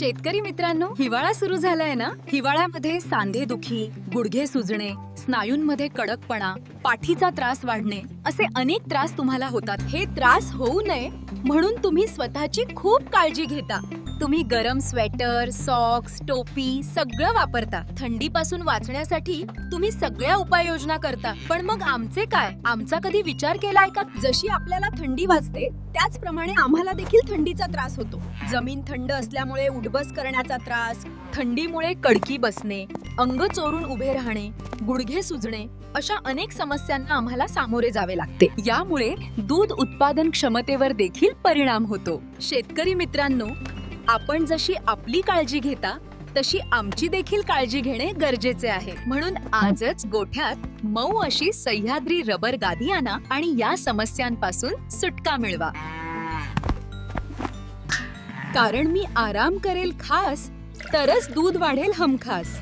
शेतकरी मित्रांनो हिवाळा सुरू झालाय ना? हिवाळ्यामध्ये सांधेदुखी गुडघे सुजणे स्नायूंमध्ये कडकपणा पाठीचा त्रास वाढणे असे अनेक त्रास तुम्हाला होतात. हे त्रास होऊ नये म्हणून तुम्ही स्वतःची खूप काळजी घेता. तुम्ही गरम स्वेटर सॉक्स टोपी सगळं वापरता. थंडीपासून वाचण्यासाठी तुम्ही सगळ्या उपाययोजना करता. पण मग आमचे काय? आमचा कधी विचार केलाय का? जशी आपल्याला थंडी वाजते त्याचप्रमाणे आम्हाला देखील थंडीचा त्रास होतो. जमीन थंड असल्यामुळे उडबस करण्याचा त्रास थंडीमुळे कडकी बसणे अंग चोरून उभे राहणे गुडघे गुडघे सुजणे अशा अनेक समस्यांना आम्हाला सामोरे जावे लागते. यामुळे दूध उत्पादन क्षमतेवर देखील परिणाम होतो. शेतकरी मित्रांनो आपण जशी आपली काळजी घेता तशी आमची देखील काळजी घेणे गरजेचे आहे. म्हणून आजच गोठ्यात मऊ अशी सह्याद्री रबर गादी आणा आणि या समस्यांपासून सुटका मिळवा. कारण मी आराम करेल खास तरच दूध वाढेल हमखास.